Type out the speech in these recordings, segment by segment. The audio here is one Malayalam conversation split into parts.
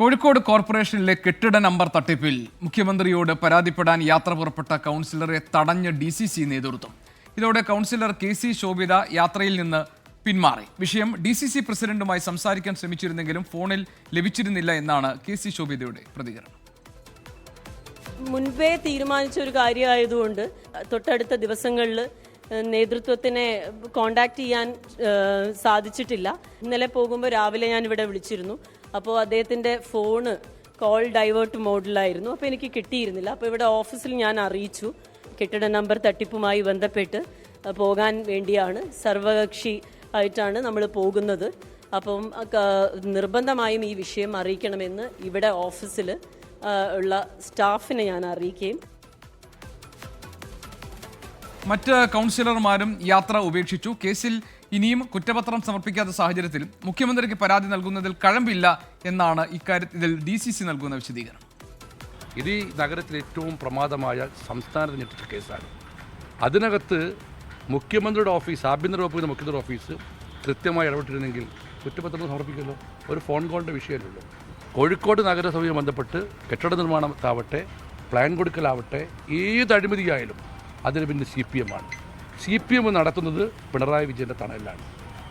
കോഴിക്കോട് കോർപ്പറേഷനിലെ കെട്ടിട നമ്പർ തട്ടിപ്പിൽ മുഖ്യമന്ത്രിയോട് പരാതിപ്പെടാൻ യാത്ര പുറപ്പെട്ട കൗൺസിലറെ തടഞ്ഞ ഡി സി സി നേതൃത്വം. ഇതോടെ കൗൺസിലർ കെ സി ശോഭിത യാത്രയിൽ നിന്ന് പിന്മാറി. വിഷയം ഡി സി സി പ്രസിഡന്റുമായി സംസാരിക്കാൻ ശ്രമിച്ചിരുന്നെങ്കിലും ഫോണിൽ ലഭിച്ചിരുന്നില്ല എന്നാണ് കെ സി ശോഭിതയുടെ പ്രതികരണം. മുൻപേ തീരുമാനിച്ച ഒരു കാര്യമായതുകൊണ്ട് തൊട്ടടുത്ത ദിവസങ്ങളിൽ നേതൃത്വത്തിനെ കോണ്ടാക്ട് ചെയ്യാൻ സാധിച്ചിട്ടില്ല. ഇന്നലെ പോകുമ്പോൾ രാവിലെ ഞാൻ ഇവിടെ വിളിച്ചിരുന്നു. അപ്പോൾ അദ്ദേഹത്തിന്റെ ഫോണ് കോൾ ഡൈവേർട്ട് മോഡിലായിരുന്നു അപ്പോൾ എനിക്ക് കിട്ടിയിരുന്നില്ല. അപ്പോൾ ഇവിടെ ഓഫീസിൽ ഞാൻ അറിയിച്ചു. കെട്ടിട നമ്പർ തട്ടിപ്പുമായി ബന്ധപ്പെട്ട് പോകാൻ വേണ്ടിയാണ്. സർവകക്ഷി ആയിട്ടാണ് നമ്മൾ പോകുന്നത്. അപ്പം നിർബന്ധമായും ഈ വിഷയം അറിയിക്കണമെന്ന് ഇവിടെ ഓഫീസിൽ ഉള്ള സ്റ്റാഫിനെ ഞാൻ അറിയിക്കുകയും മറ്റ് കൗൺസിലർമാരും യാത്ര ഉപേക്ഷിച്ചു. കേസിൽ ഇനിയും കുറ്റപത്രം സമർപ്പിക്കാത്ത സാഹചര്യത്തിൽ മുഖ്യമന്ത്രിക്ക് പരാതി നൽകുന്നതിൽ കഴമ്പില്ല എന്നാണ് ഇക്കാര്യത്തിൽ ഡി സി സി നൽകുന്ന വിശദീകരണം. ഇത് ഈ നഗരത്തിലെ ഏറ്റവും പ്രമാദമായ സംസ്ഥാനത്ത് ഞെട്ടിച്ച കേസാണ്. അതിനകത്ത് മുഖ്യമന്ത്രിയുടെ ഓഫീസ് ആഭ്യന്തര വകുപ്പിന്റെ മുഖ്യമന്ത്രിയുടെ ഓഫീസ് കൃത്യമായി ഇടപെട്ടിരുന്നെങ്കിൽ കുറ്റപത്രം സമർപ്പിക്കുമല്ലോ? ഒരു ഫോൺ കോളിന്റെ വിഷയമല്ലല്ലോ. കോഴിക്കോട് നഗരസഭയെ ബന്ധപ്പെട്ട് കെട്ടിട നിർമ്മാണത്താവട്ടെ പ്ലാൻ കൊടുക്കലാവട്ടെ ഏത് അഴിമതിയായാലും അതിന് പിന്നെ സി പി എം ആണ്. സി പി എം നടത്തുന്നത് പിണറായി വിജയന്റെ തണലിലാണ്.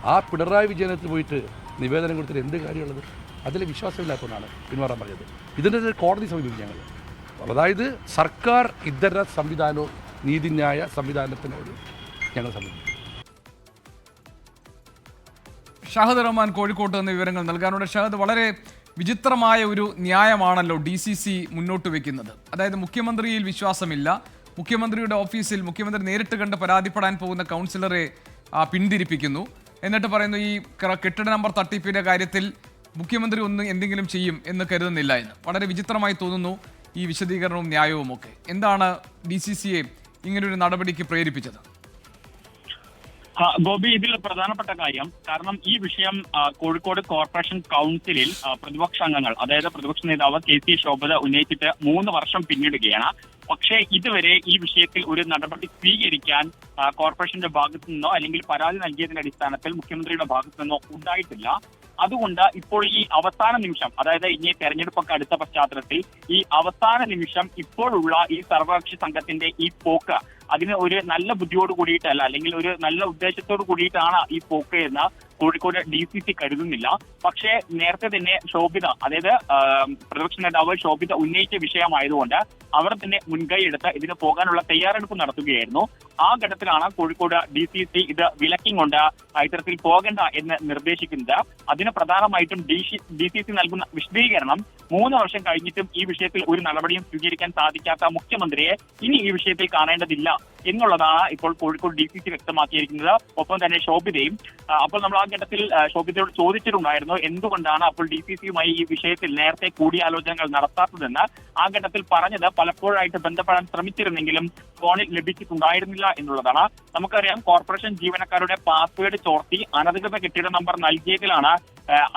ആ പിണറായി വിജയനത്തിൽ പോയിട്ട് നിവേദനം കൊടുത്തിട്ട് എന്ത് കാര്യമുള്ളത്? അതിൽ വിശ്വാസമില്ലാത്തതുകൊണ്ടാണ് പിന്മാറാൻ പറഞ്ഞത്. ഇതിന്റെ കോടതി സമീപിക്കും ഞങ്ങൾ. അതായത് സർക്കാർ ഇതര സംവിധാനവും നീതിന്യായ സംവിധാനത്തിനോട് ഞങ്ങൾ സമീപിക്കും. ഷഹദ് റഹ്മാൻ കോഴിക്കോട്ട് നിന്ന് വിവരങ്ങൾ നൽകാനുണ്ട്. ഷഹദ് വളരെ വിചിത്രമായ ഒരു ന്യായമാണല്ലോ ഡി സി സി മുന്നോട്ട് വെക്കുന്നത്. അതായത് മുഖ്യമന്ത്രിയിൽ വിശ്വാസമില്ല മുഖ്യമന്ത്രിയുടെ ഓഫീസിൽ മുഖ്യമന്ത്രി നേരിട്ട് കണ്ട് പരാതിപ്പെടാൻ പോകുന്ന കൗൺസിലറെ പിന്തിരിപ്പിക്കുന്നു. എന്നിട്ട് പറയുന്നു ഈ കെട്ടിട നമ്പർ തട്ടിപ്പിന്റെ കാര്യത്തിൽ മുഖ്യമന്ത്രി ഒന്ന് എന്തെങ്കിലും ചെയ്യും എന്ന് കരുതുന്നില്ല എന്ന്. വളരെ വിചിത്രമായി തോന്നുന്നു ഈ വിശദീകരണവും ന്യായവും ഒക്കെ എന്താണ് ഡി സി സിയെ ഇങ്ങനൊരു നടപടിക്ക് പ്രേരിപ്പിച്ചത്? ഗോപി ഇതിൽ പ്രധാനപ്പെട്ട കാര്യം കാരണം ഈ വിഷയം കോഴിക്കോട് കോർപ്പറേഷൻ കൗൺസിലിൽ പ്രതിപക്ഷ അംഗങ്ങൾ അതായത് പ്രതിപക്ഷ നേതാവ് കെ സി ശോഭത ഉന്നയിച്ചിട്ട് മൂന്ന് വർഷം പിന്നിടുകയാണ്. പക്ഷേ ഇതുവരെ ഈ വിഷയത്തിൽ ഒരു നടപടി സ്വീകരിക്കാൻ കോർപ്പറേഷന്റെ ഭാഗത്തു നിന്നോ അല്ലെങ്കിൽ പരാതി നൽകിയതിന്റെ അടിസ്ഥാനത്തിൽ മുഖ്യമന്ത്രിയുടെ ഭാഗത്തു നിന്നോ ഉണ്ടായിട്ടില്ല. അതുകൊണ്ട് ഇപ്പോൾ ഈ അവസാന നിമിഷം അതായത് ഇനി തെരഞ്ഞെടുപ്പൊക്കെ അടുത്ത പശ്ചാത്തലത്തിൽ ഈ അവസാന നിമിഷം ഇപ്പോഴുള്ള ഈ സർവകക്ഷി സംഘത്തിന്റെ ഈ പോക്ക് അതിന് ഒരു നല്ല ബുദ്ധിയോട് കൂടിയിട്ടല്ല അല്ലെങ്കിൽ ഒരു നല്ല ഉദ്ദേശത്തോട് കൂടിയിട്ടാണ് ഈ പോക്ക് എന്ന് കോഴിക്കോട് ഡി സി സി കരുതുന്നില്ല. പക്ഷേ നേരത്തെ തന്നെ ശോഭിത അതായത് പ്രതിപക്ഷ നേതാവ് ശോഭിത ഉന്നയിച്ച വിഷയമായതുകൊണ്ട് അവർ തന്നെ മുൻകൈ എടുത്ത് ഇതിന് പോകാനുള്ള തയ്യാറെടുപ്പ് നടത്തുകയായിരുന്നു. ആ ഘട്ടത്തിലാണ് കോഴിക്കോട് ഡി സി സി ഇത് വിലക്കി കൊണ്ട് ഇത്തരത്തിൽ പോകണ്ട എന്ന് നിർദ്ദേശിക്കുന്നത്. അതിന് പ്രധാനമായിട്ടും ഡി സി സി നൽകുന്ന വിശദീകരണം മൂന്ന് വർഷം കഴിഞ്ഞിട്ടും ഈ വിഷയത്തിൽ ഒരു നടപടിയും സ്വീകരിക്കാൻ സാധിക്കാത്ത മുഖ്യമന്ത്രിയെ ഇനി ഈ വിഷയത്തിൽ കാണേണ്ടതില്ല എന്നുള്ളതാണ് ഇപ്പോൾ കോഴിക്കോട് ഡി സി സി വ്യക്തമാക്കിയിരിക്കുന്നത്. ഒപ്പം തന്നെ ശോഭിതയും അപ്പോൾ നമ്മൾ ആ ഘട്ടത്തിൽ ശോഭിതയോട് ചോദിച്ചിട്ടുണ്ടായിരുന്നു എന്തുകൊണ്ടാണ് അപ്പോൾ ഡി സി സിയുമായി ഈ വിഷയത്തിൽ നേരത്തെ കൂടിയാലോചനകൾ നടത്താത്തതെന്ന്. ആ ഘട്ടത്തിൽ പറഞ്ഞത് പലപ്പോഴായിട്ട് ബന്ധപ്പെടാൻ ശ്രമിച്ചിരുന്നെങ്കിലും ഫോണിൽ ലഭിച്ചിട്ടുണ്ടായിരുന്നില്ല എന്നുള്ളതാണ്. നമുക്കറിയാം കോർപ്പറേഷൻ ജീവനക്കാരുടെ പാസ്വേഡ് ചോർത്തി അനധികൃത കെട്ടിട നമ്പർ നൽകിയതിലാണ്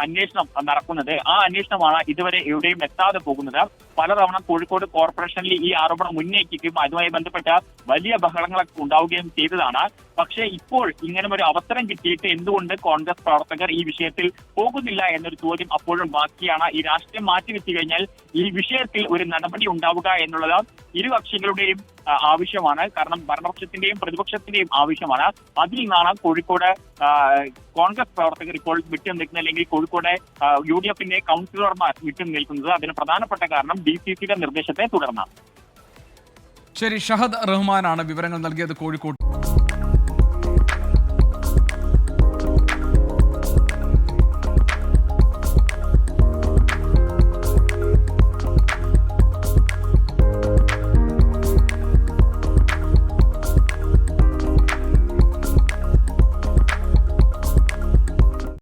അന്വേഷണം നടക്കുന്നത്. ആ അന്വേഷണമാണ് ഇതുവരെ എവിടെയും എത്താതെ പോകുന്നത്. പലതവണ കോഴിക്കോട് കോർപ്പറേഷനിൽ ഈ ആരോപണം ഉന്നയിക്കുകയും അതുമായി ബന്ധപ്പെട്ട വലിയ ബഹളങ്ങളൊക്കെ ഉണ്ടാവുകയും ചെയ്തതാണ്. പക്ഷേ ഇപ്പോൾ ഇങ്ങനെ ഒരു അവസരം കിട്ടിയിട്ട് എന്തുകൊണ്ട് കോൺഗ്രസ് പ്രവർത്തകർ ഈ വിഷയത്തിൽ പോകുന്നില്ല എന്നൊരു ചോദ്യം അപ്പോഴും ബാക്കിയാണ്. ഈ രാഷ്ട്രീയം മാറ്റിവെച്ചു കഴിഞ്ഞാൽ ഈ വിഷയത്തിൽ ഒരു നടപടി ഉണ്ടാവുക എന്നുള്ളത് ഇരു കക്ഷികളുടെയും ആവശ്യമാണ്. കാരണം ഭരണപക്ഷത്തിന്റെയും പ്രതിപക്ഷത്തിന്റെയും ആവശ്യമാണ്. അതിൽ നിന്നാണ് കോഴിക്കോട് കോൺഗ്രസ് പ്രവർത്തകർ ഇപ്പോൾ വിട്ടു നിൽക്കുന്നത് അല്ലെങ്കിൽ കോഴിക്കോട് യു ഡി എഫിന്റെ കൗൺസിലർമാർ വിട്ടു നിൽക്കുന്നത് അതിന് പ്രധാനപ്പെട്ട കാരണം ഡി സി സിയുടെ നിർദ്ദേശത്തെ തുടർന്നാണ്. ശരി ഷഹദ് റഹ്മാനാണ് വിവരങ്ങൾ നൽകിയത് കോഴിക്കോട്ട്.